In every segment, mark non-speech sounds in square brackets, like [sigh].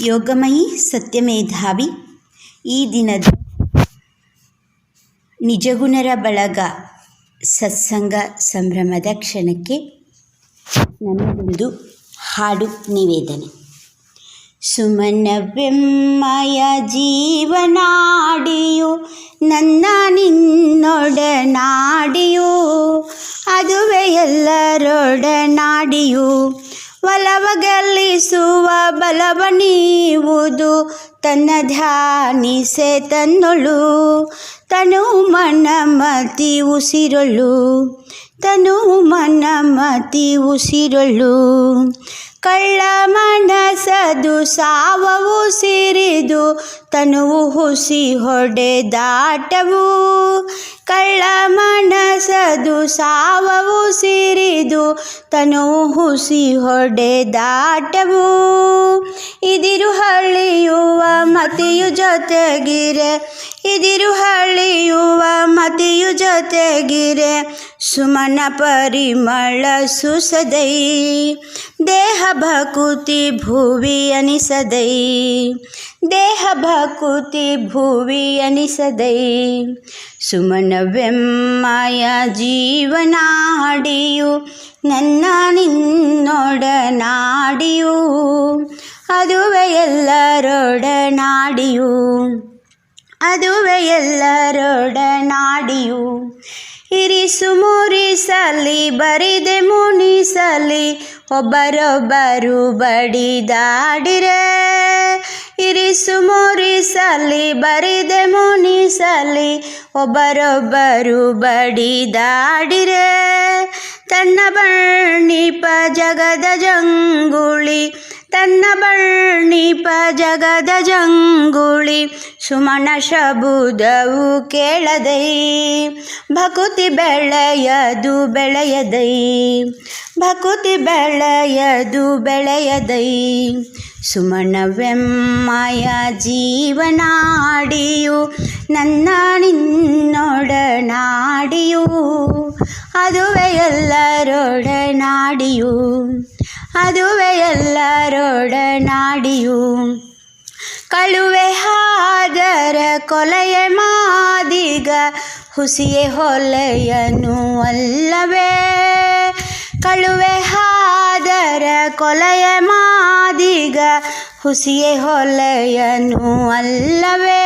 ಯೋಗಮಯಿ ಸತ್ಯಮೇಧಾವಿ. ಈ ದಿನದ ನಿಜಗುಣರ ಬಳಗ ಸತ್ಸಂಗ ಸಂಭ್ರಮದ ಕ್ಷಣಕ್ಕೆ ನನ್ನದೊಂದು ಹಾಡು ನಿವೇದನೆ. ಸುಮನವೆಮ್ಮಯ ಜೀವನಾಡಿಯು ನನ್ನ ನಿನ್ನೊಡನಾಡಿಯೋ ಅದುವೇ ಎಲ್ಲರೊಡನಾಡಿಯು ಒಲವಗಲಿಸುವ ಬಲವ ನೀವುದು ತನ್ನ ಧ್ಯಾನಿಸೆ ತನ್ನೊಳು. ತನು ಮನ ಮತಿ ಉಸಿರೊಳು. ತನು ಮನ ಮತಿ ಉಸಿರಳು ಕಳ್ಳ ಮನಸದು ಸಾವವು ಸಿರಿದು ತನುವು ಹುಸಿ ಹೊಡೆದಾಟವು ಕಳ್ಳ ಮನಸದು ಸಾವವು ಸಿರಿದು ತನುವು ಹುಸಿ ಹೊಡೆದಾಟವು ಇದಿರು ಹಳಿಯುವ ಮತಿಯು ಜೊತೆಗಿರೆ, ಇದಿರು ಹಳಿಯುವ ಮತಿಯು ಜೊತೆಗಿರೆ ಸುಮನ ಪರಿಮಳ ಸುಸದೈ. ದೇಹ ಭಕುತಿ ಭುವಿ ಅನಿಸದೈ. ದೇಹ ಭಕುತಿ ಭುವಿ ಅನಿಸದೈ. ಸುಮನವೆಮ್ಮಯ ಜೀವನಾಡಿಯು ನನ್ನ ನಿನ್ನೊಡನಾಡಿಯು. ಅದುವೇ ಎಲ್ಲರೊಡನಾಡಿಯು. ಅದುವೇ ಎಲ್ಲರೊಡನಾಡಿಯು. ಇರಿಸು ಮುರಿಸಲಿ ಬರಿದೆ ಮುನಿಸಲಿ ಒಬ್ಬರೊಬ್ಬರು ಬಡಿದಾಡಿರೆ ಇರಿಸು ಮುರಿಸಲಿ ಬರಿದೆ ಮುನಿಸಲಿ ಒಬ್ಬರೊಬ್ಬರು ಬಡಿದಾಡಿರೆ ತನ್ನ ಬಣ್ಣಿಪ ಜಗದ ಜಂಗುಳಿ ತನ್ನ ಬಣ್ಣಿಪ ಸುಮನ ಶಬುದವು ಕೇಳದೈ, ಭಕುತಿ ಬೆಳೆಯದು ಬೆಳೆಯದೈ, ಭಕುತಿ ಬೆಳೆಯದು ಬೆಳೆಯದೈ. ಸುಮನವೆಮ್ಮಯ ಜೀವನಾಡಿಯು, ನನ್ನ ನಿನ್ನೊಡನಾಡಿಯು, ಅದುವೇ ಎಲ್ಲರೊಡನಾಡಿಯು ಅದುವೇ ಎಲ್ಲರೊಡನಾಡಿಯು. ಕಳುವೆ ಹಾದರ ಕೊಲೆಯ ಮಾದಿಗ, ಹುಸಿಯೇ ಹೊಲೆಯನು ಅಲ್ಲವೇ? ಕಳುವೆ ಹಾದರ ಕೊಲೆಯ ಮಾದಿಗ, ಹುಸಿಯೇ ಹೊಲೆಯನು ಅಲ್ಲವೇ?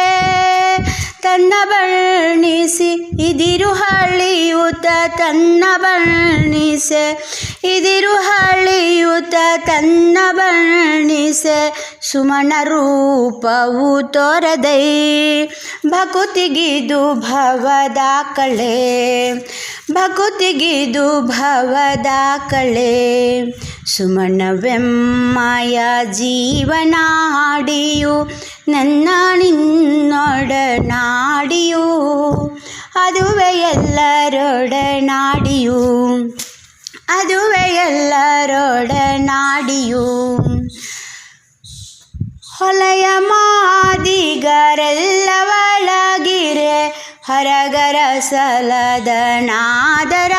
ತನ್ನ ಬಣ್ಣಿಸಿ ಇದಿರು ಹಳಿಯುತ ತನ್ನ ಬಣ್ಣಿಸೆ ಇದಿರು ಹಳಿಯುತ ತನ್ನ ಬಣ್ಣಿಸೆ ಸುಮನ ರೂಪವು ತೋರದೈ. ಭಕುತಿಗಿದು ಭವದ ಕಳೆ ಭಕುತಿಗಿದು ಭವದ ಕಳೆ ಸುಮನವೆಮ್ಮಯ ಜೀವನಾಡಿಯು, ನನ್ನ ನಿನ್ನೊಡನಾಡಿಯು ಅದುವೆ ಎಲ್ಲರೊಡನಾಡಿಯು ಅದುವೇ ಎಲ್ಲರೊಡನಾಡಿಯೂ. ಹೊಲೆಯ ಮಾದಿಗರೆಲ್ಲವಳಗಿರೆ ಹರಗರ ಹೊರಗರ ಸಲದ ನಾದರ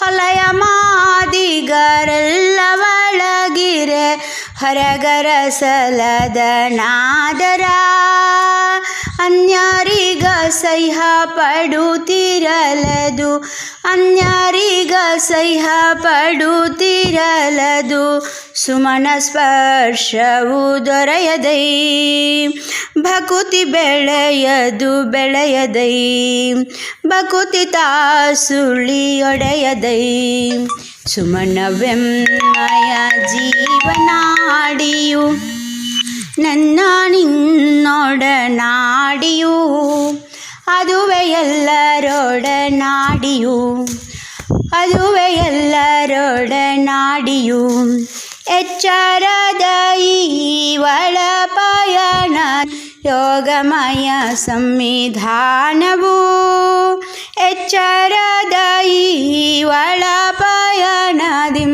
ಹೊಲೆಯ ಮಾದಿಗರೆಲ್ಲವಳಗಿರೆ ಹೊರಗರ ಸಲದ ನಾದರ ಅನ್ಯಾರಿಗ ಸಹ್ಯ ಪಡುತ್ತಿರಲದು ಅನ್ಯಾರಿಗ ಸಹ್ಯ ಪಡುತ್ತಿರಲದು ಸುಮನ ಸ್ಪರ್ಶವು ದೊರೆಯದೈ. ಭಕುತಿ ಬೆಳೆಯದು ಬೆಳೆಯದೈ. ಭಕುತಿ ತಾಸುಳಿಯೊಡೆಯದೈ ಸುಮನವೆಮ್ಮಯ ಜೀವನಾಡಿಯು ನಿನ್ನೊಡನಾಡಿಯು ಅದುವೇ ಎಲ್ಲರೊಡನಾಡಿಯು ಅದುವೇ ಎಲ್ಲರೊಡನಾಡಿಯು ಎಚ್ಚರದ ಈ ಒಳಪಯಣ ಯೋಗಮಯ ಸಂವಿಧಾನವು ಎಚ್ಚರದ ಈ ಒಳಪಯಣದಿಂ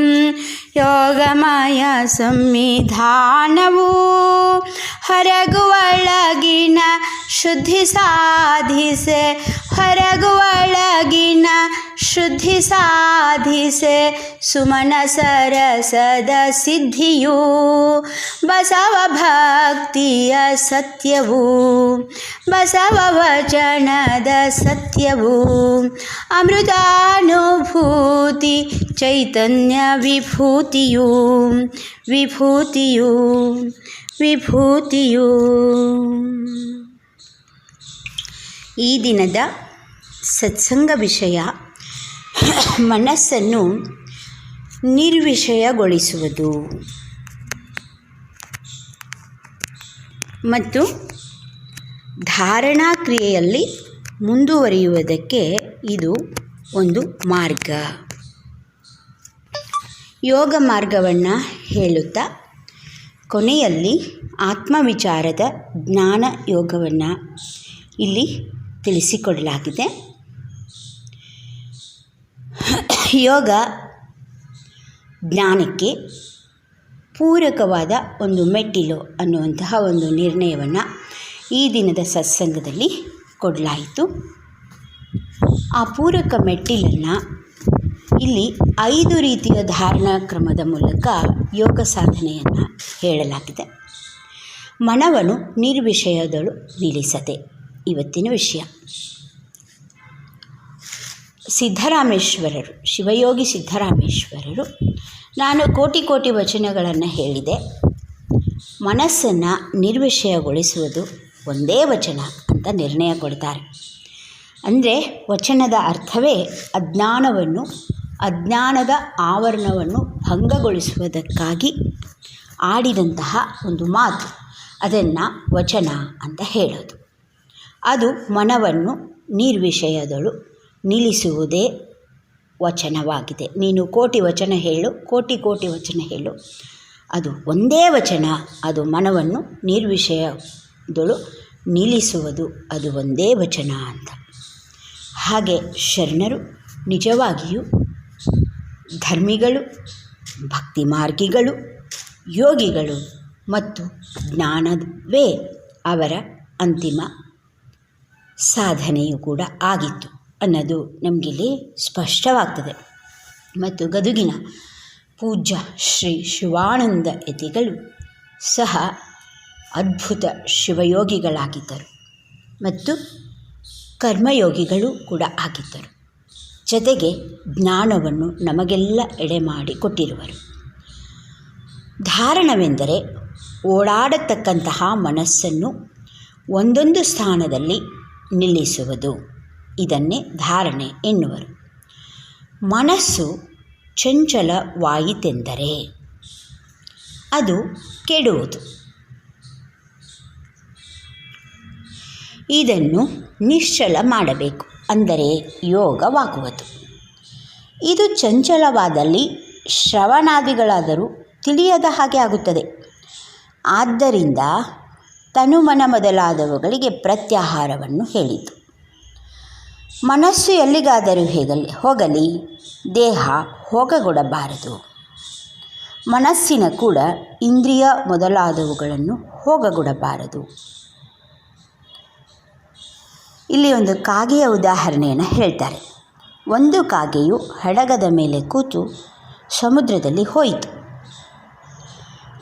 ಯೋಗಮಯ ಸಂವಿಧಾನವು ಹೊರಗು ಒಳಗಿನ ಶುದ್ಧಿ ಸಾಧಿಸೆ ಕರಗುವಳಗಿನ ಶುದ್ಧಿ ಸಾಧಿಸೆ ಸುಮನ ಸರಸದ ಸಿದ್ಧಿಯು. ಬಸವ ಭಕ್ತಿಯ ಸತ್ಯವು. ಬಸವ ವಚನದ ಸತ್ಯವು. ಅಮೃತಾನುಭೂತಿ ಚೈತನ್ಯ ವಿಭೂತಿಯು. ವಿಭೂತಿಯು. ವಿಭೂತಿಯು. ಈ ದಿನದ ಸತ್ಸಂಗ ವಿಷಯ ಮನಸ್ಸನ್ನು ನಿರ್ವಿಷಯಗೊಳಿಸುವುದು. ಮತ್ತು ಧಾರಣಾ ಕ್ರಿಯೆಯಲ್ಲಿ ಮುಂದುವರಿಯುವುದಕ್ಕೆ ಇದು ಒಂದು ಮಾರ್ಗ. ಯೋಗ ಮಾರ್ಗವನ್ನು ಹೇಳುತ್ತಾ ಕೊನೆಯಲ್ಲಿ ಆತ್ಮವಿಚಾರದ ಜ್ಞಾನ ಯೋಗವನ್ನು ಇಲ್ಲಿ ತಿಳಿಸಿಕೊಡಲಾಗಿದೆ. ಯೋಗ ಜ್ಞಾನಕ್ಕೆ ಪೂರಕವಾದ ಒಂದು ಮೆಟ್ಟಿಲು ಅನ್ನುವಂತಹ ಒಂದು ನಿರ್ಣಯವನ್ನು ಈ ದಿನದ ಸತ್ಸಂಗದಲ್ಲಿ ಕೊಡಲಾಯಿತು. ಆ ಪೂರಕ ಮೆಟ್ಟಿಲನ್ನು ಇಲ್ಲಿ ಐದು ರೀತಿಯ ಧಾರಣಾ ಕ್ರಮದ ಮೂಲಕ ಯೋಗ ಸಾಧನೆಯನ್ನು ಹೇಳಲಾಗಿದೆ. ಮನವನು ನಿರ್ವಿಷಯದಳು ನಿಲ್ಲಿಸದೆ, ಇವತ್ತಿನ ವಿಷಯ. ಸಿದ್ಧರಾಮೇಶ್ವರರು ಶಿವಯೋಗಿ ಸಿದ್ಧರಾಮೇಶ್ವರರು ನಾನು ಕೋಟಿ ಕೋಟಿ ವಚನಗಳನ್ನು ಹೇಳಿದೆ. ಮನಸ್ಸನ್ನು ನಿರ್ವಿಷಯಗೊಳಿಸುವುದು ಒಂದೇ ವಚನ ಅಂತ ನಿರ್ಣಯ ಕೊಡ್ತಾರೆ. ಅಂದರೆ ವಚನದ ಅರ್ಥವೇ ಅಜ್ಞಾನವನ್ನು, ಅಜ್ಞಾನದ ಆವರಣವನ್ನು ಭಂಗಗೊಳಿಸುವುದಕ್ಕಾಗಿ ಆಡಿದಂತಹ ಒಂದು ಮಾತು, ಅದನ್ನು ವಚನ ಅಂತ ಹೇಳೋದು. ಅದು ಮನವನ್ನು ನಿರ್ವಿಷಯದಳು ನಿಲ್ಲಿಸುವುದೇ ವಚನವಾಗಿದೆ. ನೀನು ಕೋಟಿ ವಚನ ಹೇಳು, ಕೋಟಿ ಕೋಟಿ ವಚನ ಹೇಳು. ಅದು ಒಂದೇ ವಚನ, ಅದು ಮನವನ್ನು ನಿರ್ವಿಷಯದಳು ನಿಲ್ಲಿಸುವುದು, ಅದು ಒಂದೇ ವಚನ ಅಂತ. ಹಾಗೆ ಶರಣರು ನಿಜವಾಗಿಯೂ ಧರ್ಮಿಗಳು ಭಕ್ತಿ ಮಾರ್ಗಿಗಳು ಯೋಗಿಗಳು ಮತ್ತು ಜ್ಞಾನವೇ ಅವರ ಅಂತಿಮ ಸಾಧನೆಯೂ ಕೂಡ ಆಗಿತ್ತು. ಅನ್ನೋದು ನಮಗಿಲ್ಲಿ ಸ್ಪಷ್ಟವಾಗ್ತದೆ. ಮತ್ತು ಗದುಗಿನ ಪೂಜ್ಯ ಶ್ರೀ ಶಿವಾನಂದ ಯತಿಗಳು ಸಹ ಅದ್ಭುತ ಶಿವಯೋಗಿಗಳಾಗಿದ್ದರು. ಮತ್ತು ಕರ್ಮಯೋಗಿಗಳು ಕೂಡ ಆಗಿದ್ದರು. ಜೊತೆಗೆ ಜ್ಞಾನವನ್ನು ನಮಗೆಲ್ಲ ಎಡೆ ಮಾಡಿ ಕೊಟ್ಟಿರುವರು. ಧಾರಣವೆಂದರೆ ಓಡಾಡತಕ್ಕಂತಹ ಮನಸ್ಸನ್ನು ಒಂದೊಂದು ಸ್ಥಾನದಲ್ಲಿ ನಿಲ್ಲಿಸುವುದು. ಇದನ್ನೇ ಧಾರಣೆ ಎನ್ನುವರು. ಮನಸ್ಸು ಚಂಚಲವಾಯಿತೆಂದರೆ ಅದು ಕೆಡುವುದು. ಇದನ್ನು ನಿಶ್ಚಲ ಮಾಡಬೇಕು ಅಂದರೆ ಯೋಗವಾಗುವುದು. ಇದು ಚಂಚಲವಾದಲ್ಲಿ ಶ್ರವಣಾದಿಗಳಾದರೂ ತಿಳಿಯದ ಹಾಗೆ ಆಗುತ್ತದೆ. ಆದ್ದರಿಂದ ತನುಮನ ಮೊದಲಾದವುಗಳಿಗೆ ಪ್ರತ್ಯಾಹಾರವನ್ನು ಹೇಳಿತು. ಮನಸ್ಸು ಎಲ್ಲಿಗಾದರೂ ಹೇಗಲಿ, ಹೋಗಲಿ, ದೇಹ ಹೋಗಗೊಡಬಾರದು. ಮನಸ್ಸಿನ ಕೂಡ ಇಂದ್ರಿಯ ಮೊದಲಾದವುಗಳನ್ನು ಹೋಗಗೊಡಬಾರದು. ಇಲ್ಲಿ ಒಂದು ಕಾಗೆಯ ಉದಾಹರಣೆಯನ್ನು ಹೇಳ್ತಾರೆ. ಒಂದು ಕಾಗೆಯು ಹಡಗದ ಮೇಲೆ ಕೂತು ಸಮುದ್ರದಲ್ಲಿ ಹೋಯಿತು.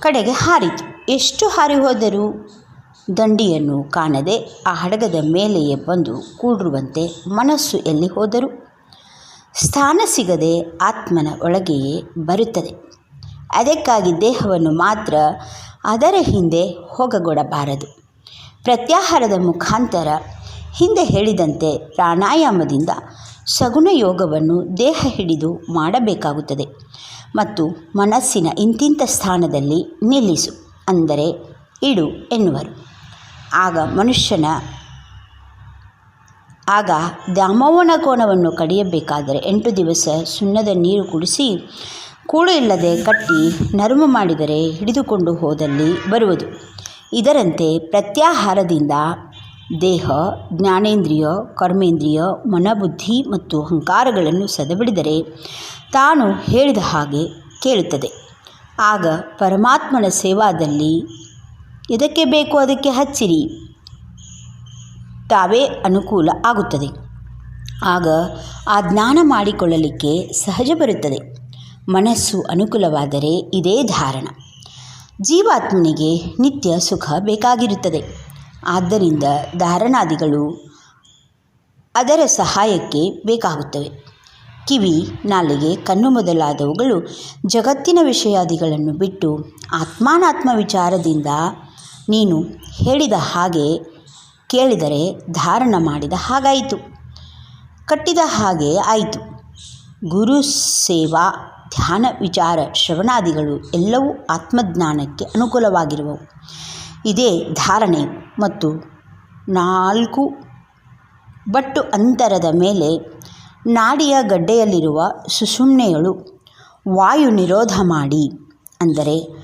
ಕಡೆಗೆ ಹಾರಿತು. ಎಷ್ಟು ಹಾರಿ ಹೋದರೂ ದಂಡಿಯನ್ನು ಕಾಣದೆ ಆ ಹಡಗದ ಮೇಲೆಯೇ ಬಂದು ಕೂಡಿರುವಂತೆ ಮನಸ್ಸು ಎಲ್ಲಿ ಹೋದರು ಸ್ಥಾನ ಸಿಗದೆ ಆತ್ಮನ ಒಳಗೆಯೇ ಬರುತ್ತದೆ. ಅದಕ್ಕಾಗಿ ದೇಹವನ್ನು ಮಾತ್ರ ಅದರ ಹಿಂದೆ ಹೋಗಗೊಡಬಾರದು. ಪ್ರತ್ಯಾಹಾರದ ಮುಖಾಂತರ ಹಿಂದೆ ಹೇಳಿದಂತೆ ಪ್ರಾಣಾಯಾಮದಿಂದ ಸಗುಣ ಯೋಗವನ್ನು ದೇಹ ಹಿಡಿದು ಮಾಡಬೇಕಾಗುತ್ತದೆ. ಮತ್ತು ಮನಸ್ಸಿನ ಇಂತಿಂಥ ಸ್ಥಾನದಲ್ಲಿ ನಿಲ್ಲಿಸು, ಅಂದರೆ ಇಡು ಎನ್ನುವರು. ಆಗ ಮನುಷ್ಯನ ಆಗ ದಾಮವನ ಕೋಣವನ್ನು ಕಡಿಯಬೇಕಾದರೆ ಎಂಟು ದಿವಸ ಸುಣ್ಣದ ನೀರು ಕುಡಿಸಿ ಕೂಳು ಇಲ್ಲದೆ ಕಟ್ಟಿ ನರ್ಮ ಮಾಡಿದರೆ ಹಿಡಿದುಕೊಂಡು ಹೋದಲ್ಲಿ ಬರುವುದು. ಇದರಂತೆ ಪ್ರತ್ಯಾಹಾರದಿಂದ ದೇಹ, ಜ್ಞಾನೇಂದ್ರಿಯ, ಕರ್ಮೇಂದ್ರಿಯ, ಮನಬುದ್ಧಿ ಮತ್ತು ಅಹಂಕಾರಗಳನ್ನು ಸದಬಿಡಿದರೆ ತಾನು ಹೇಳಿದ ಹಾಗೆ ಕೇಳುತ್ತದೆ. ಆಗ ಪರಮಾತ್ಮನ ಸೇವಾದಲ್ಲಿ ಎದಕ್ಕೆ ಬೇಕು ಅದಕ್ಕೆ ಹಚ್ಚಿರಿ. ತಾವೇ ಅನುಕೂಲ ಆಗುತ್ತದೆ. ಆಗ ಆ ಜ್ಞಾನ ಮಾಡಿಕೊಳ್ಳಲಿಕ್ಕೆ ಸಹಜ ಬರುತ್ತದೆ. ಮನಸ್ಸು ಅನುಕೂಲವಾದರೆ ಇದೇ ಧಾರಣ. ಜೀವಾತ್ಮನಿಗೆ ನಿತ್ಯ ಸುಖ ಬೇಕಾಗಿರುತ್ತದೆ. ಆದ್ದರಿಂದ ಧಾರಣಾದಿಗಳು ಅದರ ಸಹಾಯಕ್ಕೆ ಬೇಕಾಗುತ್ತವೆ. ಕಿವಿ, ನಾಲಿಗೆ, ಕಣ್ಣು ಮೊದಲಾದವುಗಳು ಜಗತ್ತಿನ ವಿಷಯಾದಿಗಳನ್ನು ಬಿಟ್ಟು ಆತ್ಮಾನಾತ್ಮ ವಿಚಾರದಿಂದ ನೀನು ಹೇಳಿದ ಹಾಗೆ ಕೇಳಿದರೆ ಧಾರಣ ಮಾಡಿದ ಹಾಗಾಯಿತು. ಕಟ್ಟಿದ ಹಾಗೆ ಆಯಿತು. ಗುರು ಸೇವಾ, ಧ್ಯಾನ, ವಿಚಾರ, ಶ್ರವಣಾದಿಗಳು ಎಲ್ಲವೂ ಆತ್ಮಜ್ಞಾನಕ್ಕೆ ಅನುಕೂಲವಾಗಿರುವವು. ಇದೇ ಧಾರಣೆ ಮತ್ತು ನಾಲ್ಕು ಬಟ್ಟು ಅಂತರದ ಮೇಲೆ ನಾಡಿಯ ಗಡ್ಡೆಯಲ್ಲಿರುವ ಸುಷುಮ್ನೆಗಳು ವಾಯು ನಿರೋಧ ಮಾಡಿ ಅಂದರೆ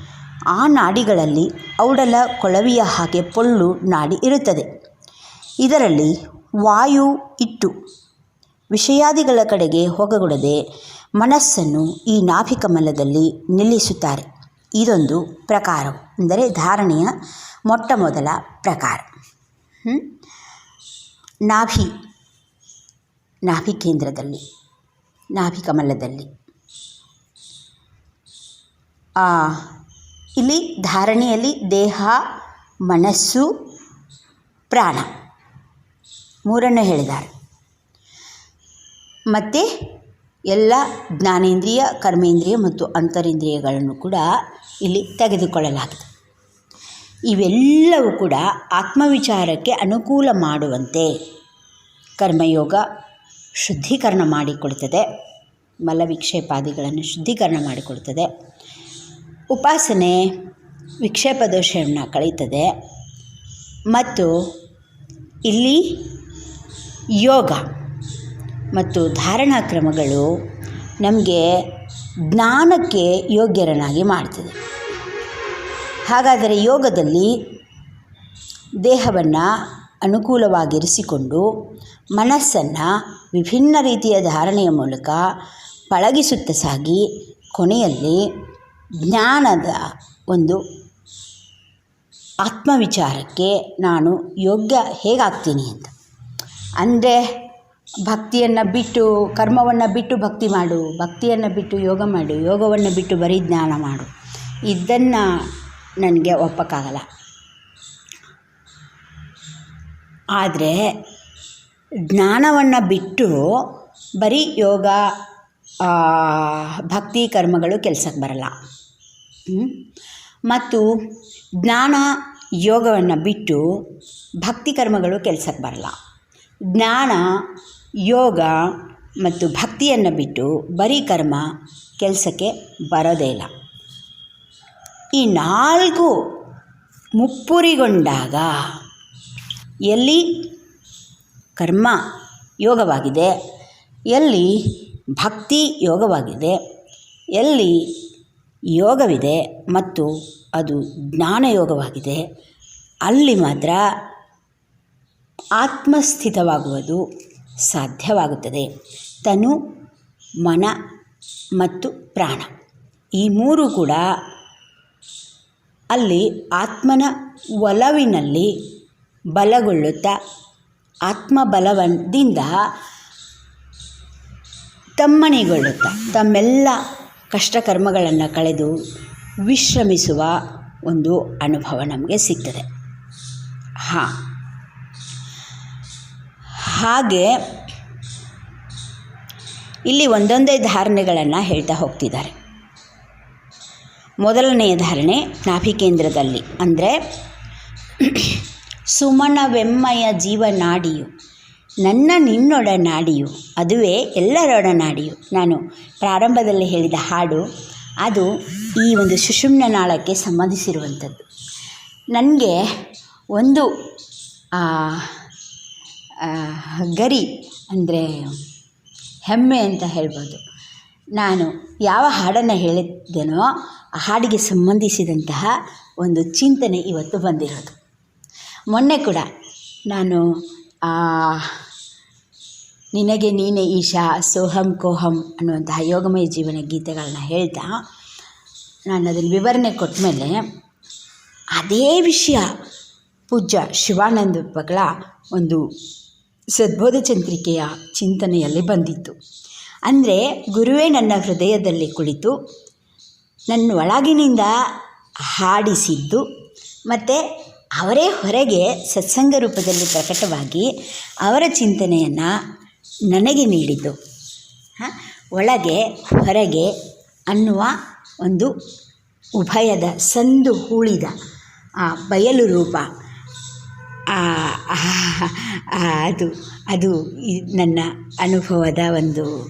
ಆ ನಾಡಿಗಳಲ್ಲಿ ಔಡಲ ಕೊಳವಿಯ ಹಾಗೆ ಪೊಳ್ಳು ನಾಡಿ ಇರುತ್ತದೆ. ಇದರಲ್ಲಿ ವಾಯು ಇಟ್ಟು ವಿಷಯಾದಿಗಳ ಕಡೆಗೆ ಹೋಗಗೊಡದೆ ಮನಸ್ಸನ್ನು ಈ ನಾಭಿಕಮಲದಲ್ಲಿ ನಿಲ್ಲಿಸುತ್ತಾರೆ. ಇದೊಂದು ಪ್ರಕಾರ ಅಂದರೆ ಧಾರಣೆಯ ಮೊಟ್ಟ ಮೊದಲ ಪ್ರಕಾರ? ನಾಭಿ ನಾಭಿ ಕೇಂದ್ರದಲ್ಲಿ ನಾಭಿಕಮಲದಲ್ಲಿ ಇಲ್ಲಿ ಧಾರಣೆಯಲ್ಲಿ ದೇಹ, ಮನಸ್ಸು, ಪ್ರಾಣ ಮೂರನ್ನು ಹೇಳಿದ್ದಾರೆ. ಮತ್ತು ಎಲ್ಲ ಜ್ಞಾನೇಂದ್ರಿಯ, ಕರ್ಮೇಂದ್ರಿಯ ಮತ್ತು ಅಂತರೇಂದ್ರಿಯಗಳನ್ನು ಕೂಡ ಇಲ್ಲಿ ತೆಗೆದುಕೊಳ್ಳಲಾಗಿದೆ. ಇವೆಲ್ಲವೂ ಕೂಡ ಆತ್ಮವಿಚಾರಕ್ಕೆ ಅನುಕೂಲ ಮಾಡುವಂತೆ ಕರ್ಮಯೋಗ ಶುದ್ಧೀಕರಣ ಮಾಡಿಕೊಡ್ತದೆ. ಮಲವಿಕ್ಷೇಪಾದಿಗಳನ್ನು ಶುದ್ಧೀಕರಣ ಮಾಡಿಕೊಡ್ತದೆ. ಉಪಾಸನೆ ವಿಕ್ಷೇಪ ದೋಷವನ್ನು ಕಳೀತದೆ. ಮತ್ತು ಇಲ್ಲಿ ಯೋಗ ಮತ್ತು ಧಾರಣಾ ಕ್ರಮಗಳು ನಮಗೆ ಜ್ಞಾನಕ್ಕೆ ಯೋಗ್ಯರನ್ನಾಗಿ ಮಾಡ್ತದೆ. ಹಾಗಾದರೆ ಯೋಗದಲ್ಲಿ ದೇಹವನ್ನು ಅನುಕೂಲವಾಗಿರಿಸಿಕೊಂಡು ಮನಸ್ಸನ್ನು ವಿಭಿನ್ನ ರೀತಿಯ ಧಾರಣೆಯ ಮೂಲಕ ಪಳಗಿಸುತ್ತ ಸಾಗಿ ಕೊನೆಯಲ್ಲಿ ಜ್ಞಾನದ ಒಂದು ಆತ್ಮವಿಚಾರಕ್ಕೆ ನಾನು ಯೋಗ್ಯ ಹೇಗಾಗ್ತೀನಿ ಅಂತ. ಅಂದರೆ ಭಕ್ತಿಯನ್ನು ಬಿಟ್ಟು, ಕರ್ಮವನ್ನು ಬಿಟ್ಟು ಭಕ್ತಿ ಮಾಡು, ಭಕ್ತಿಯನ್ನು ಬಿಟ್ಟು ಯೋಗ ಮಾಡು, ಯೋಗವನ್ನು ಬಿಟ್ಟು ಬರೀ ಜ್ಞಾನ ಮಾಡು. ಇದನ್ನು ನನಗೆ ಒಪ್ಪಕ್ಕಾಗಲ್ಲ. ಆದರೆ ಜ್ಞಾನವನ್ನು ಬಿಟ್ಟು ಬರೀ ಯೋಗ ಭಕ್ತಿ, ಕರ್ಮಗಳು ಕೆಲಸಕ್ಕೆ ಬರಲ್ಲ? ಮತ್ತು ಜ್ಞಾನ ಯೋಗವನ್ನು ಬಿಟ್ಟು ಭಕ್ತಿ ಕರ್ಮಗಳು ಕೆಲಸಕ್ಕೆ ಬರಲ್ಲ. ಜ್ಞಾನ, ಯೋಗ ಮತ್ತು ಭಕ್ತಿಯನ್ನು ಬಿಟ್ಟು ಬರೀ ಕರ್ಮ ಕೆಲಸಕ್ಕೆ ಬರೋದೇ ಇಲ್ಲ. ಈ ನಾಲ್ಕು ಮುಪ್ಪುರಿಗೊಂಡಾಗ ಎಲ್ಲಿ ಕರ್ಮ ಯೋಗವಾಗಿದೆ, ಎಲ್ಲಿ ಭಕ್ತಿ ಯೋಗವಾಗಿದೆ, ಎಲ್ಲಿ ಯೋಗವಿದೆ ಮತ್ತು ಅದು ಜ್ಞಾನಯೋಗವಾಗಿದೆ. ಅಲ್ಲಿ ಮಾತ್ರ ಆತ್ಮಸ್ಥಿತವಾಗುವುದು ಸಾಧ್ಯವಾಗುತ್ತದೆ. ತನು, ಮನ ಮತ್ತು ಪ್ರಾಣ. ಈ ಮೂರು ಕೂಡ ಅಲ್ಲಿ ಆತ್ಮನ ಒಲವಿನಲ್ಲಿ ಬಲಗೊಳ್ಳುತ್ತಾ ಆತ್ಮಬಲವದಿಂದ ತಮ್ಮನೆಗೊಳ್ಳುತ್ತಾ, ತಮ್ಮೆಲ್ಲ ಕಷ್ಟಕರ್ಮಗಳನ್ನು ಕಳೆದು ವಿಶ್ರಮಿಸುವ ಒಂದು ಅನುಭವ ನಮಗೆ ಸಿಗ್ತದೆ. ಹಾಂ. ಹಾಗೆ ಇಲ್ಲಿ ಒಂದೊಂದೇ ಧಾರಣೆಗಳನ್ನು ಹೇಳ್ತಾ ಹೋಗ್ತಿದ್ದಾರೆ. ಮೊದಲನೆಯ ಧಾರಣೆ ನಾಭಿಕೇಂದ್ರದಲ್ಲಿ ಅಂದರೆ ಸುಮನವೆಮ್ಮಯ ಜೀವನಾಡಿಯು. ನನ್ನ ನಿನ್ನೊಡನಾಡಿಯು ಅದುವೇ ಎಲ್ಲರೊಡನಾಡಿಯು ನಾನು ಪ್ರಾರಂಭದಲ್ಲಿ ಹೇಳಿದ ಹಾಡು, ಅದು ಈ ಒಂದು ಸುಷುಮ್ನ ನಾಳಕ್ಕೆ ಸಂಬಂಧಿಸಿರುವಂಥದ್ದು. ನನಗೆ ಒಂದು ಗರಿ ಅಂದರೆ ಹೆಮ್ಮೆ ಅಂತ ಹೇಳ್ಬೋದು. ನಾನು ಯಾವ ಹಾಡನ್ನು ಹೇಳಿದ್ದೇನೋ ಆ ಹಾಡಿಗೆ ಸಂಬಂಧಿಸಿದಂತಹ ಒಂದು ಚಿಂತನೆ ಇವತ್ತು ಬಂದಿರೋದು. ಮೊನ್ನೆ ಕೂಡ ನಾನು ನಿನಗೆ ನೀನೆ ಈಶಾ ಸೋಹಂ ಕೋಹಂ ಅನ್ನುವಂತಹ ಯೋಗಮಯ ಜೀವನ ಗೀತೆಗಳನ್ನ ಹೇಳ್ತಾ ನಾನು ಅದನ್ನು ವಿವರಣೆ ಕೊಟ್ಟ ಮೇಲೆ ಅದೇ ವಿಷಯ ಪೂಜ್ಯ ಶಿವಾನಂದ ಬಗಳ ಒಂದು ಸದ್ಬೋಧ ಚಂದ್ರಿಕೆಯ ಚಿಂತನೆಯಲ್ಲಿ ಬಂದಿತ್ತು. ಅಂದರೆ ಗುರುವೇ ನನ್ನ ಹೃದಯದಲ್ಲಿ ಕುಳಿತು ನನ್ನ ಒಳಗಿನಿಂದ ಹಾಡಿಸಿದ್ದು ಮತ್ತು ಅವರೇ ಹೊರಗೆ ಸತ್ಸಂಗ ರೂಪದಲ್ಲಿ ಪ್ರಕಟವಾಗಿ ಅವರ ಚಿಂತನೆಯನ್ನು ನನಗೆ ನೀಡಿದ್ದು. ಹಾಂ? ಒಳಗೆ, ಹೊರಗೆ ಅನ್ನುವ ಒಂದು ಉಭಯದ ಸಂದು ಹೂಳಿದ ಆ ಬಯಲು ರೂಪ. ಅದು ಅದು ನನ್ನ ಅನುಭವದ ಒಂದು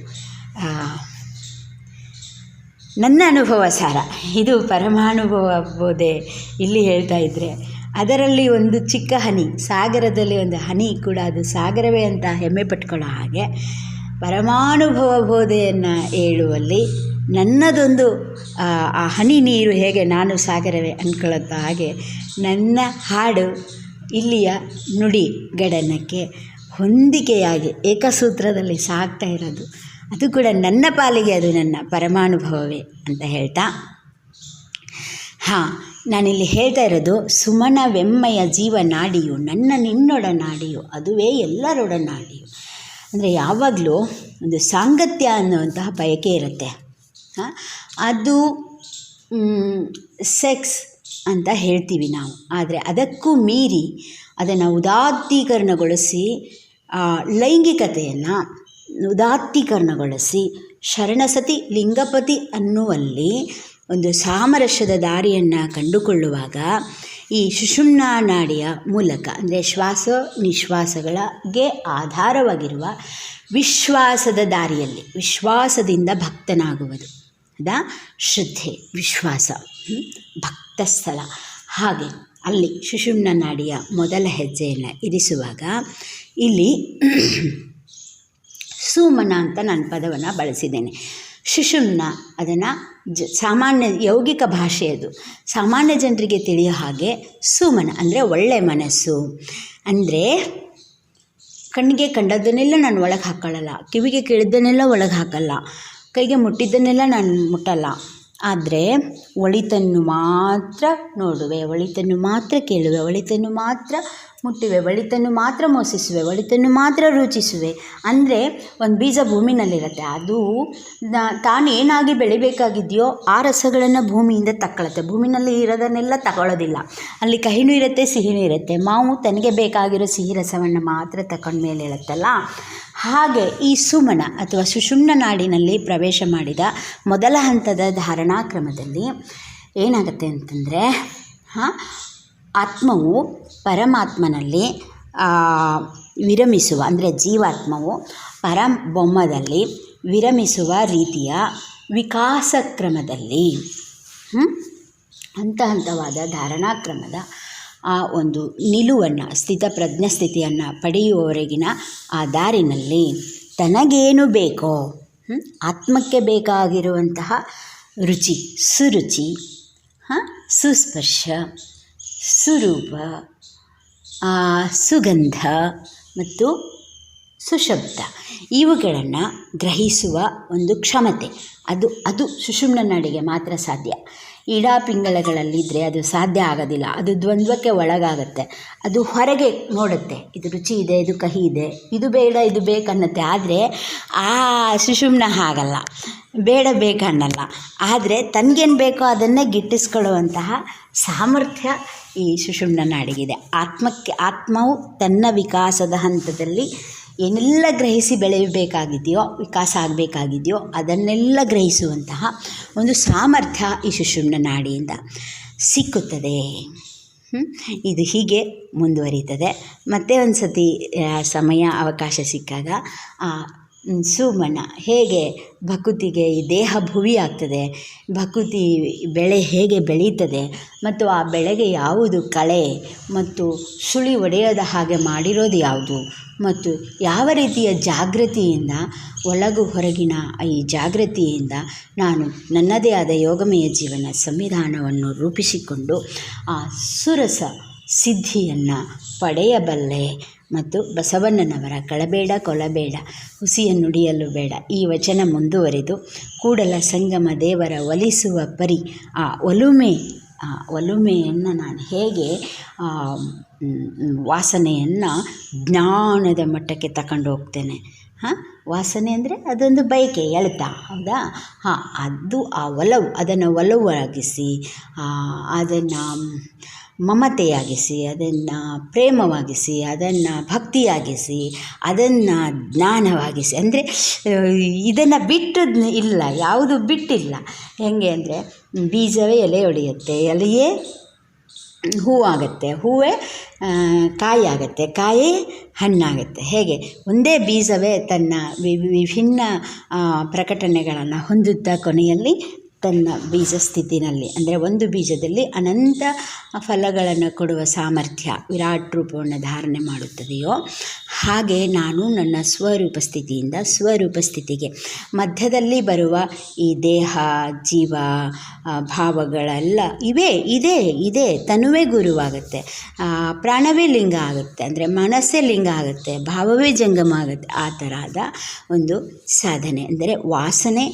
ನನ್ನ ಅನುಭವ ಸಾರ. ಇದು ಪರಮಾನುಭವ ಬೋಧೆ. ಇಲ್ಲಿ ಹೇಳ್ತಾ ಇದ್ದರೆ ಅದರಲ್ಲಿ ಒಂದು ಚಿಕ್ಕ ಹನಿ ಸಾಗರದಲ್ಲಿ ಒಂದು ಹನಿ ಕೂಡ ಅದು ಸಾಗರವೇ ಅಂತ ಹೆಮ್ಮೆ ಪಟ್ಕೊಳ್ಳೋ ಹಾಗೆ ಪರಮಾನುಭವ ಬೋಧೆಯನ್ನು ಹೇಳುವಲ್ಲಿ ನನ್ನದೊಂದು ಆ, ಹನಿ ನೀರು ಹೇಗೆ ನಾನು ಸಾಗರವೇ ಅಂದ್ಕೊಳ್ಳುತ್ತ ಹಾಗೆ ನನ್ನ ಹಾಡು ಇಲ್ಲಿಯ ನುಡಿ ಗಡನಕ್ಕೆ ಹೊಂದಿಕೆಯಾಗಿ ಏಕಸೂತ್ರದಲ್ಲಿ ಸಾಗ್ತಾ ಇರೋದು. ಅದು ಕೂಡ ನನ್ನ ಪಾಲಿಗೆ ಅದು ನನ್ನ ಪರಮಾನುಭವವೇ ಅಂತ ಹೇಳ್ತಾ. ಹಾಂ ನಾನಿಲ್ಲಿ ಹೇಳ್ತಾ ಇರೋದು, ಸುಮನ ಸುಮನವೆಮ್ಮೆಯ ಜೀವನಾಡಿಯು, ನನ್ನ ನಿನ್ನೊಡನಾಡಿಯು, ಅದುವೇ ಎಲ್ಲರೊಡನಾಡಿಯು. ಅಂದರೆ ಯಾವಾಗಲೂ ಒಂದು ಸಾಂಗತ್ಯ ಅನ್ನುವಂತಹ ಬಯಕೆ ಇರುತ್ತೆ. ಹಾಂ? ಅದು ಸೆಕ್ಸ್ ಅಂತ ಹೇಳ್ತೀವಿ ನಾವು. ಆದರೆ ಅದಕ್ಕೂ ಮೀರಿ ಅದನ್ನು ಉದಾತ್ತೀಕರಣಗೊಳಿಸಿ ಲೈಂಗಿಕತೆಯನ್ನು ಉದಾತ್ತೀಕರಣಗೊಳಿಸಿ, ಶರಣಸತಿ, ಲಿಂಗಪತಿ ಅನ್ನುವಲ್ಲಿ ಒಂದು ಸಾಮರಸ್ಯದ ದಾರಿಯನ್ನು ಕಂಡುಕೊಳ್ಳುವಾಗ ಈ ಸುಷುಮ್ನಾ ನಾಡಿಯ ಮೂಲಕ, ಅಂದರೆ ಶ್ವಾಸ ನಿಶ್ವಾಸಗಳಿಗೆ ಆಧಾರವಾಗಿರುವ ವಿಶ್ವಾಸದ ದಾರಿಯಲ್ಲಿ, ವಿಶ್ವಾಸದಿಂದ ಭಕ್ತನಾಗುವುದು. ದ ಶ್ರದ್ಧೆ, ವಿಶ್ವಾಸ? ಭಕ್ತ ಸ್ಥಳ ಹಾಗೆ ಅಲ್ಲಿ ಸುಷುಮ್ನ ನಾಡಿಯ ಮೊದಲ ಹೆಜ್ಜೆಯನ್ನು ಇರಿಸುವಾಗ ಇಲ್ಲಿ [clears throat] ಸುಮನ ಅಂತ ನಾನು ಪದವನ್ನು ಬಳಸಿದ್ದೇನೆ. ಸುಷುಮ್ನ ಅದನ್ನು ಜ, ಸಾಮಾನ್ಯ ಯೌಗಿಕ ಭಾಷೆ ಅದು. ಸಾಮಾನ್ಯ ಜನರಿಗೆ ತಿಳಿಯೋ ಹಾಗೆ ಸುಮನ, ಅಂದರೆ ಒಳ್ಳೆ ಮನಸ್ಸು. ಅಂದರೆ ಕಣ್ಣಿಗೆ ಕಂಡದ್ದನ್ನೆಲ್ಲ ನಾನು ಒಳಗೆ ಹಾಕ್ಕೊಳ್ಳಲ್ಲ ಕಿವಿಗೆ ಕೇಳಿದ್ದನ್ನೆಲ್ಲ ಒಳಗೆ ಹಾಕಲ್ಲ. ಕೈಗೆ ಮುಟ್ಟಿದ್ದನ್ನೆಲ್ಲ ನಾನು ಮುಟ್ಟಲ್ಲ. ಆದರೆ ಒಳಿತನ್ನು ಮಾತ್ರ ನೋಡುವೆ, ಒಳಿತನ್ನು ಮಾತ್ರ ಕೇಳುವೆ, ಒಳಿತನ್ನು ಮಾತ್ರ ಮುಟ್ಟುವೆ, ಒಳಿತನ್ನು ಮಾತ್ರ ಮೋಸಿಸುವೆ, ಒಳಿತನ್ನು ಮಾತ್ರ ರುಚಿಸುವೆ. ಅಂದರೆ ಒಂದು ಬೀಜ ಭೂಮಿನಲ್ಲಿರುತ್ತೆ, ಅದು ತಾನೇನಾಗಿ ತಾನು ಬೆಳಿಬೇಕಾಗಿದೆಯೋ ಆ ರಸಗಳನ್ನು ಭೂಮಿಯಿಂದ ತಕ್ಕೊಳತ್ತೆ. ಭೂಮಿನಲ್ಲಿ ಇರೋದನ್ನೆಲ್ಲ ತಗೊಳ್ಳೋದಿಲ್ಲ ಅಲ್ಲಿ ಕಹಿನೂ ಇರುತ್ತೆ, ಸಿಹಿನೂ ಇರುತ್ತೆ. ಮಾವು ತನಗೆ ಬೇಕಾಗಿರೋ ಸಿಹಿ ರಸವನ್ನು ಮಾತ್ರ ತಗೊಂಡ ಮೇಲೆ ಹೇಳುತ್ತಲ್ಲ ಹಾಗೆ ಈ ಸುಮನ ಅಥವಾ ಸುಷುಮ್ನ ನಾಡಿನಲ್ಲಿ ಪ್ರವೇಶ ಮಾಡಿದ ಮೊದಲ ಹಂತದ ಧಾರಣಾ ಕ್ರಮದಲ್ಲಿ ಏನಾಗುತ್ತೆ ಅಂತಂದರೆ, ಹಾಂ, ಆತ್ಮವು ಪರಮಾತ್ಮನಲ್ಲಿ ವಿರಮಿಸುವ, ಅಂದರೆ ಜೀವಾತ್ಮವು ಪರಬೊಮ್ಮದಲ್ಲಿ ವಿರಮಿಸುವ ರೀತಿಯ ವಿಕಾಸ ಕ್ರಮದಲ್ಲಿ? ಹಂತ ಹಂತವಾದ ಧಾರಣಾ ಕ್ರಮದ ಆ ಒಂದು ನಿಲುವನ್ನು ಸ್ಥಿತಪ್ರಜ್ಞ ಸ್ಥಿತಿಯನ್ನು ಪಡೆಯುವವರೆಗಿನ ಆ ದಾರಿನಲ್ಲಿ ತನಗೇನು ಬೇಕೋ ಆತ್ಮಕ್ಕೆ ಬೇಕಾಗಿರುವಂತಹ ರುಚಿ, ಸುರುಚಿ, ಹಾಂ, ಸುಸ್ಪರ್ಶ, ಸುರೂಪ ಸುಗಂಧ ಮತ್ತು ಸುಶಬ್ದ ಇವುಗಳನ್ನು ಗ್ರಹಿಸುವ ಒಂದು ಕ್ಷಮತೆ. ಅದು ಅದು ಸುಷುಮ್ನ ನಾಡಿಗೆ ಮಾತ್ರ ಸಾಧ್ಯ. ಇಡಾ ಪಿಂಗಳಗಳಲ್ಲಿದ್ದರೆ ಅದು ಸಾಧ್ಯ ಆಗೋದಿಲ್ಲ. ಅದು ದ್ವಂದ್ವಕ್ಕೆ ಒಳಗಾಗುತ್ತೆ. ಅದು ಹೊರಗೆ ನೋಡುತ್ತೆ. ಇದು ರುಚಿ ಇದೆ, ಇದು ಕಹಿ ಇದೆ, ಇದು ಬೇಡ, ಇದು ಬೇಕನ್ನತ್ತೆ ಆದರೆ ಆ ಸುಷುಮ್ನ ಹಾಗಲ್ಲ. ಬೇಡ ಬೇಕನ್ನಲ್ಲ ಆದರೆ ತನಗೇನು ಬೇಕೋ ಅದನ್ನೇ ಗಿಟ್ಟಿಸ್ಕೊಳ್ಳುವಂತಹ ಸಾಮರ್ಥ್ಯ ಈ ಸುಷುಮ್ನ ನಾಡಿಗಿದೆ. ಆತ್ಮಕ್ಕೆ, ಆತ್ಮವು ತನ್ನ ವಿಕಾಸದ ಹಂತದಲ್ಲಿ ಏನೆಲ್ಲ ಗ್ರಹಿಸಿ ಬೆಳೆಯಬೇಕಾಗಿದೆಯೋ, ವಿಕಾಸ ಆಗಬೇಕಾಗಿದೆಯೋ, ಅದನ್ನೆಲ್ಲ ಗ್ರಹಿಸುವಂತಹ ಒಂದು ಸಾಮರ್ಥ್ಯ ಈ ಸುಷುಮ್ನ ನಾಡಿಯಿಂದ ಸಿಕ್ಕುತ್ತದೆ. ಇದು ಹೀಗೆ ಮುಂದುವರಿತದೆ. ಮತ್ತೆ ಒಂದು ಸತಿ ಸಮಯ, ಅವಕಾಶ ಸಿಕ್ಕಾಗ ಆ ಸುಮನ ಹೇಗೆ ಭಕೃತಿಗೆ ಈ ದೇಹ ಭುವಿ ಆಗ್ತದೆ ಭಕುತಿ ಬೆಳೆ ಹೇಗೆ ಬೆಳೀತದೆ, ಮತ್ತು ಆ ಬೆಳೆಗೆ ಯಾವುದು ಕಳೆ ಮತ್ತು ಸುಳಿ ಒಡೆಯದ ಹಾಗೆ ಮಾಡಿರೋದು ಯಾವುದು, ಮತ್ತು ಯಾವ ರೀತಿಯ ಜಾಗೃತಿಯಿಂದ, ಒಳಗು ಹೊರಗಿನ ಈ ಜಾಗೃತಿಯಿಂದ ನಾನು ನನ್ನದೇ ಆದ ಯೋಗಮಯ ಜೀವನ ಸಂವಿಧಾನವನ್ನು ರೂಪಿಸಿಕೊಂಡು ಆ ಸುರಸ ಸಿದ್ಧಿಯನ್ನು ಪಡೆಯಬಲ್ಲೆ. ಮತ್ತು ಬಸವಣ್ಣನವರ ಕಳಬೇಡ ಕೊಲಬೇಡ ಹುಸಿಯ ಬೇಡ ಈ ವಚನ ಮುಂದುವರೆದು, ಕೂಡಲ ಸಂಗಮ ದೇವರ ಒಲಿಸುವ ಪರಿ, ಆ ಒಲುಮೆ, ಆ ಒಲುಮೆಯನ್ನು ನಾನು ಹೇಗೆ ವಾಸನೆಯನ್ನು ಜ್ಞಾನದ ಮಟ್ಟಕ್ಕೆ ತಗೊಂಡು ಹೋಗ್ತೇನೆ? ಹಾಂ, ವಾಸನೆ ಅಂದರೆ ಅದೊಂದು ಬಯಕೆ, ಎಳೆತ, ಹೌದಾ? ಹಾಂ, ಅದು ಆ ಒಲವು, ಅದನ್ನು ಒಲವಾಗಿಸಿ ಅದನ್ನು ಮಮತೆಯಾಗಿಸಿ ಅದನ್ನು ಪ್ರೇಮವಾಗಿಸಿ ಅದನ್ನು ಭಕ್ತಿಯಾಗಿಸಿ ಅದನ್ನು ಜ್ಞಾನವಾಗಿಸಿ ಅಂದರೆ ಇದನ್ನು ಬಿಟ್ಟು ಇಲ್ಲ ಯಾವುದು ಬಿಟ್ಟಿಲ್ಲ. ಹೇಗೆ ಅಂದರೆ ಬೀಜವೇ ಎಲೆ ಹೊಡೆಯುತ್ತೆ ಎಲೆಯೇ ಹೂವಾಗುತ್ತೆ ಹೂವೇ ಆ, ಕಾಯಿ ಹಣ್ಣಾಗತ್ತೆ. ಹೇಗೆ? ಒಂದೇ ಬೀಜವೇ ತನ್ನ ವಿಭಿನ್ನ ಪ್ರಕಟಣೆಗಳನ್ನು ಹೊಂದುತ್ತಾ ಕೊನೆಯಲ್ಲಿ ತನ್ನ ಬೀಜ ಸ್ಥಿತಿನಲ್ಲಿ, ಅಂದರೆ ಒಂದು ಬೀಜದಲ್ಲಿ ಅನಂತ ಫಲಗಳನ್ನು ಕೊಡುವ ಸಾಮರ್ಥ್ಯ ವಿರಾಟ್ ರೂಪವನ್ನು ಧಾರಣೆ ಮಾಡುತ್ತದೆಯೋ, ಹಾಗೆ ನಾನು ನನ್ನ ಸ್ವರೂಪ ಸ್ಥಿತಿಯಿಂದ ಸ್ವರೂಪ ಸ್ಥಿತಿಗೆ ಮಧ್ಯದಲ್ಲಿ ಬರುವ ಈ ದೇಹ, ಜೀವ ಭಾವಗಳೆಲ್ಲ ಇವೇ, ಇದೆ ಇದೆ ತನುವೇ ಗುರುವಾಗುತ್ತೆ. ಪ್ರಾಣವೇ ಲಿಂಗ ಆಗುತ್ತೆ, ಅಂದರೆ ಮನಸ್ಸೇ ಲಿಂಗ ಆಗುತ್ತೆ, ಭಾವವೇ ಜಂಗಮ ಆಗುತ್ತೆ. ಆ ತರಹದ ಒಂದು ಸಾಧನೆ, ಅಂದರೆ ವಾಸನೆ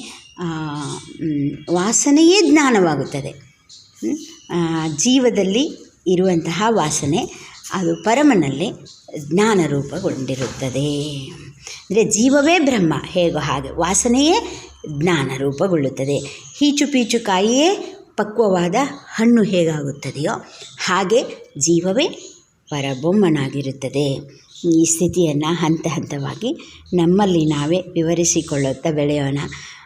ವಾಸನೆಯೇ ಜ್ಞಾನವಾಗುತ್ತದೆ. ಜೀವದಲ್ಲಿ ಇರುವಂತಹ ವಾಸನೆ ಅದು ಪರಮನಲ್ಲಿ ಜ್ಞಾನ ರೂಪಗೊಂಡಿರುತ್ತದೆ ಅಂದರೆ ಜೀವವೇ ಬ್ರಹ್ಮ, ಹೇಗೋ ಹಾಗೆ ವಾಸನೆಯೇ ಜ್ಞಾನ ರೂಪಗೊಳ್ಳುತ್ತದೆ ಹೀಚು ಪೀಚು ಕಾಯಿಯೇ ಪಕ್ವವಾದ ಹಣ್ಣು ಹೇಗಾಗುತ್ತದೆಯೋ ಹಾಗೆ ಜೀವವೇ ಪರಬೊಮ್ಮನಾಗಿರುತ್ತದೆ ಈ ಸ್ಥಿತಿಯನ್ನು ಹಂತ ಹಂತವಾಗಿ ನಮ್ಮಲ್ಲಿ ನಾವೇ ವಿವರಿಸಿಕೊಳ್ಳುತ್ತಾ ಬೆಳೆಯೋಣ.